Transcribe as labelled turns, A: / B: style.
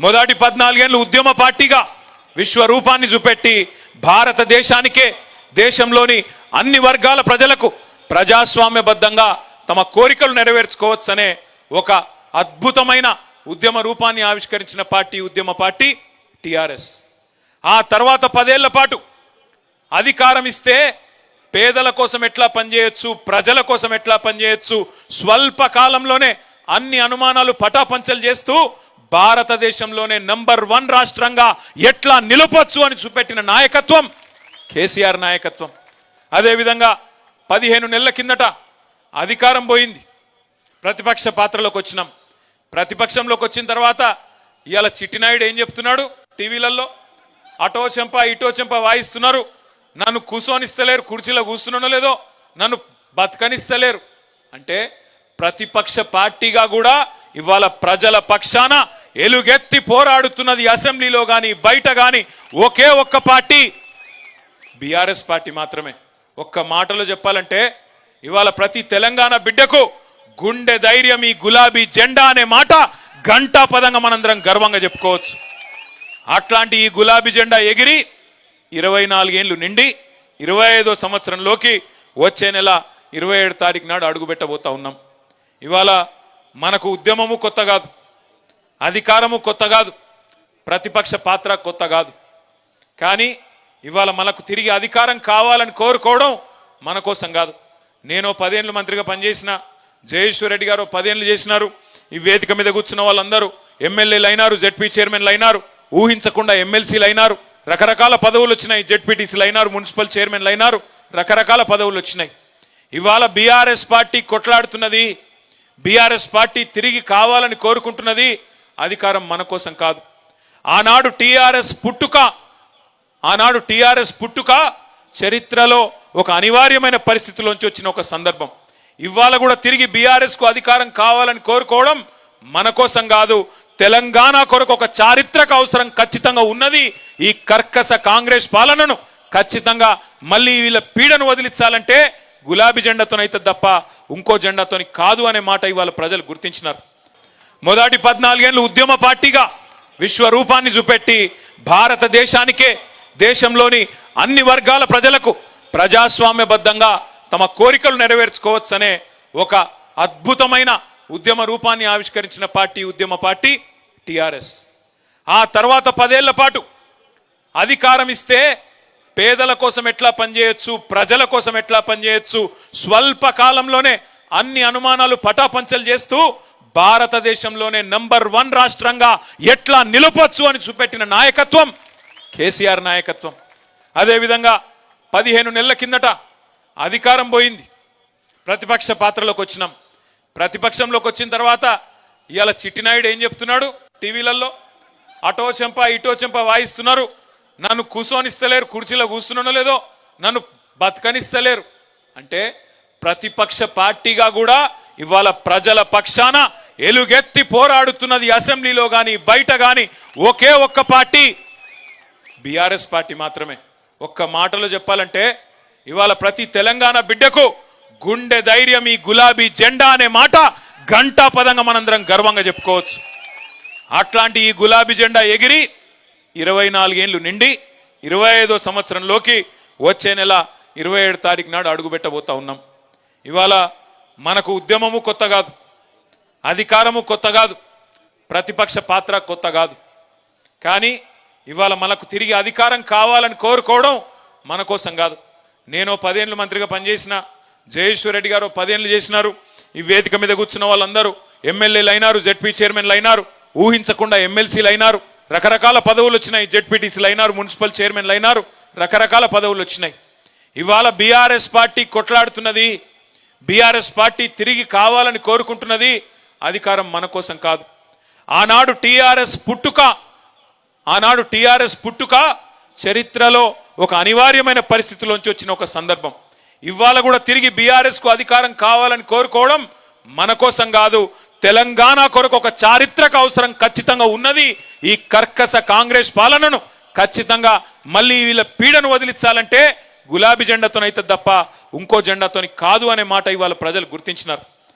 A: మొదటి పద్నాలుగేళ్ళు ఉద్యమ పార్టీగా విశ్వరూపాన్ని చూపెట్టి భారతదేశానికే దేశంలోని అన్ని వర్గాల ప్రజలకు ప్రజాస్వామ్యబద్ధంగా తమ కోరికలు నెరవేర్చుకోవచ్చనే ఒక అద్భుతమైన ఉద్యమ రూపాన్ని ఆవిష్కరించిన పార్టీ ఉద్యమ పార్టీ టిఆర్ఎస్. ఆ తర్వాత పదేళ్ళ పాటు అధికారం ఇస్తే పేదల కోసం ఎట్లా పనిచేయొచ్చు ప్రజల కోసం ఎట్లా పనిచేయొచ్చు స్వల్ప కాలంలోనే అన్ని అనుమానాలు పటాపంచలు చేస్తూ భారతదేశంలోనే నంబర్ వన్ రాష్ట్రంగా ఎట్లా నిలపొచ్చు అని చూపెట్టిన నాయకత్వం కేసీఆర్ నాయకత్వం. అదేవిధంగా పదిహేను నెలల కిందట అధికారం పోయింది. ప్రతిపక్ష పాత్రలోకి వచ్చినాం. ప్రతిపక్షంలోకి వచ్చిన తర్వాత ఇవాళ చిట్టినాయుడు ఏం చెప్తున్నాడు? టీవీలలో అటో చెంప ఇటో చెంప వాయిస్తున్నారు. నన్ను కూసోనిస్తలేరు కుర్చీలో కూర్చున్నానో లేదో నన్ను బతకనిస్తలేరు. అంటే ప్రతిపక్ష పార్టీగా కూడా ఇవాళ ప్రజల పక్షాన ఎలుగెత్తి పోరాడుతున్నది అసెంబ్లీలో కానీ బయట కానీ ఒకే ఒక్క పార్టీ బీఆర్ఎస్ పార్టీ మాత్రమే. ఒక్క మాటలో చెప్పాలంటే ఇవాళ ప్రతి తెలంగాణ బిడ్డకు గుండె ధైర్యం ఈ గులాబీ జెండా అనే మాట గంటా పదంగా మనందరం గర్వంగా చెప్పుకోవచ్చు. అట్లాంటి ఈ గులాబీ జెండా ఎగిరి ఇరవై నాలుగేళ్ళు నిండి ఇరవై ఐదో సంవత్సరంలోకి వచ్చే నెల ఇరవై ఏడు తారీఖు నాడు అడుగుపెట్టబోతా ఉన్నాం. ఇవాళ మనకు ఉద్యమము కొత్త కాదు. అధికారము కొత్త కాదు. ప్రతిపక్ష పాత్ర కొత్త కాదు. కానీ ఇవాళ మనకు తిరిగి అధికారం కావాలని కోరుకోవడం మన కోసం కాదు. నేను పదేళ్ళు మంత్రిగా పనిచేసిన జయేశ్వర్ రెడ్డి గారు పదేళ్ళు చేసినారు. ఈ వేదిక మీద కూర్చున్న వాళ్ళందరూ ఎమ్మెల్యేలు అయినారు జెడ్పీ చైర్మన్లు అయినారు ఊహించకుండా ఎమ్మెల్సీలు అయినారు రకరకాల పదవులు వచ్చినాయి. జెడ్పీటీసీలు అయినారు మున్సిపల్ చైర్మన్లు అయినారు రకరకాల పదవులు వచ్చినాయి. ఇవాళ బీఆర్ఎస్ పార్టీ కొట్లాడుతున్నది బీఆర్ఎస్ పార్టీ తిరిగి కావాలని కోరుకుంటున్నది అధికారం మన కోసం కాదు. ఆనాడు టీఆర్ఎస్ పుట్టుక ఆనాడు టీఆర్ఎస్ పుట్టుక చరిత్రలో ఒక అనివార్యమైన పరిస్థితిలోంచి వచ్చిన ఒక సందర్భం. ఇవాళ కూడా తిరిగి బీఆర్ఎస్కు అధికారం కావాలని కోరుకోవడం మన కోసం కాదు. తెలంగాణ కొరకు ఒక చారిత్రక అవసరం ఖచ్చితంగా ఉన్నది. ఈ కర్కస కాంగ్రెస్ పాలనను ఖచ్చితంగా మళ్ళీ వీళ్ళ పీడను వదిలించాలంటే గులాబీ జెండాతోనైతే తప్ప ఇంకో జెండాతోని కాదు అనే మాట ఇవాళ ప్రజలు గుర్తించినారు. మొదటి పద్నాలుగేళ్ళు ఉద్యమ పార్టీగా విశ్వరూపాన్ని చూపెట్టి భారతదేశానికే దేశంలోని అన్ని వర్గాల ప్రజలకు ప్రజాస్వామ్యబద్ధంగా తమ కోరికలు నెరవేర్చుకోవచ్చనే ఒక అద్భుతమైన ఉద్యమ రూపాన్ని ఆవిష్కరించిన పార్టీ ఉద్యమ పార్టీ టిఆర్ఎస్. ఆ తర్వాత పదేళ్ళ పాటు అధికారం ఇస్తే పేదల కోసం ఎట్లా పనిచేయొచ్చు ప్రజల కోసం ఎట్లా పనిచేయొచ్చు స్వల్ప కాలంలోనే అన్ని అనుమానాలు పటాపంచలు చేస్తూ భారతదేశంలోనే నంబర్ వన్ రాష్ట్రంగా ఎట్లా నిలపొచ్చు అని చూపెట్టిన నాయకత్వం కేసీఆర్ నాయకత్వం. అదేవిధంగా పదిహేను నెలల కిందట అధికారం పోయింది. ప్రతిపక్ష పాత్రలోకి వచ్చినాం. ప్రతిపక్షంలోకి వచ్చిన తర్వాత ఇవాళ చిట్టినాయుడు ఏం చెప్తున్నాడు? టీవీలలో అటో చెంప ఇటో చెంప వాయిస్తున్నారు. నన్ను కూసోనిస్తలేరు కుర్చీలో కూర్చున్నానో లేదో నన్ను బతకనిస్తలేరు. అంటే ప్రతిపక్ష పార్టీగా కూడా ఇవాళ ప్రజల పక్షాన ఎలుగెత్తి పోరాడుతున్నది అసెంబ్లీలో కానీ బయట కానీ ఒకే ఒక్క పార్టీ బీఆర్ఎస్ పార్టీ మాత్రమే. ఒక్క మాటలో చెప్పాలంటే ఇవాళ ప్రతి తెలంగాణ బిడ్డకు గుండె ధైర్యం ఈ గులాబీ జెండా అనే మాట గంటా పదంగా మనందరం గర్వంగా చెప్పుకోవచ్చు. అట్లాంటి ఈ గులాబీ జెండా ఎగిరి ఇరవై నాలుగేళ్ళు నిండి ఇరవై ఐదో సంవత్సరంలోకి వచ్చే నెల ఇరవై ఏడు తారీఖు నాడు అడుగుపెట్టబోతా ఉన్నాం. ఇవాళ మనకు ఉద్యమము కొత్త కాదు. అధికారము కొత్త కాదు. ప్రతిపక్ష పాత్ర కొత్త కాదు. కానీ ఇవాళ మనకు తిరిగి అధికారం కావాలని కోరుకోవడం మన కోసం కాదు. నేను పదేళ్ళు మంత్రిగా పనిచేసిన జయేశ్వర్ రెడ్డి గారు పదేళ్ళు చేసినారు. ఈ వేదిక మీద కూర్చున్న వాళ్ళందరూ ఎమ్మెల్యేలు అయినారు జెడ్పీ చైర్మన్లు అయినారు ఊహించకుండా ఎమ్మెల్సీలు అయినారు రకరకాల పదవులు వచ్చినాయి. జెడ్పీటీసీలు అయినారు మున్సిపల్ చైర్మన్లు అయినారు రకరకాల పదవులు వచ్చినాయి. ఇవాళ బీఆర్ఎస్ పార్టీ కొట్లాడుతున్నది. బీఆర్ఎస్ పార్టీ తిరిగి కావాలని కోరుకుంటున్నది అధికారం మన కోసం కాదు. ఆనాడు టీఆర్ఎస్ పుట్టుక ఆనాడు టీఆర్ఎస్ పుట్టుక చరిత్రలో ఒక అనివార్యమైన పరిస్థితిలోంచి వచ్చిన ఒక సందర్భం. ఇవాళ కూడా తిరిగి బీఆర్ఎస్కు అధికారం కావాలని కోరుకోవడం మన కోసం కాదు. తెలంగాణ కొరకు ఒక చారిత్రక అవసరం ఖచ్చితంగా ఉన్నది. ఈ కర్కస కాంగ్రెస్ పాలనను ఖచ్చితంగా మళ్ళీ వీళ్ళ పీడను వదిలించాలంటే గులాబీ జెండాతోనైతే తప్ప ఇంకో జెండాతోని కాదు అనే మాట ఇవాళ ప్రజలు గుర్తించినారు.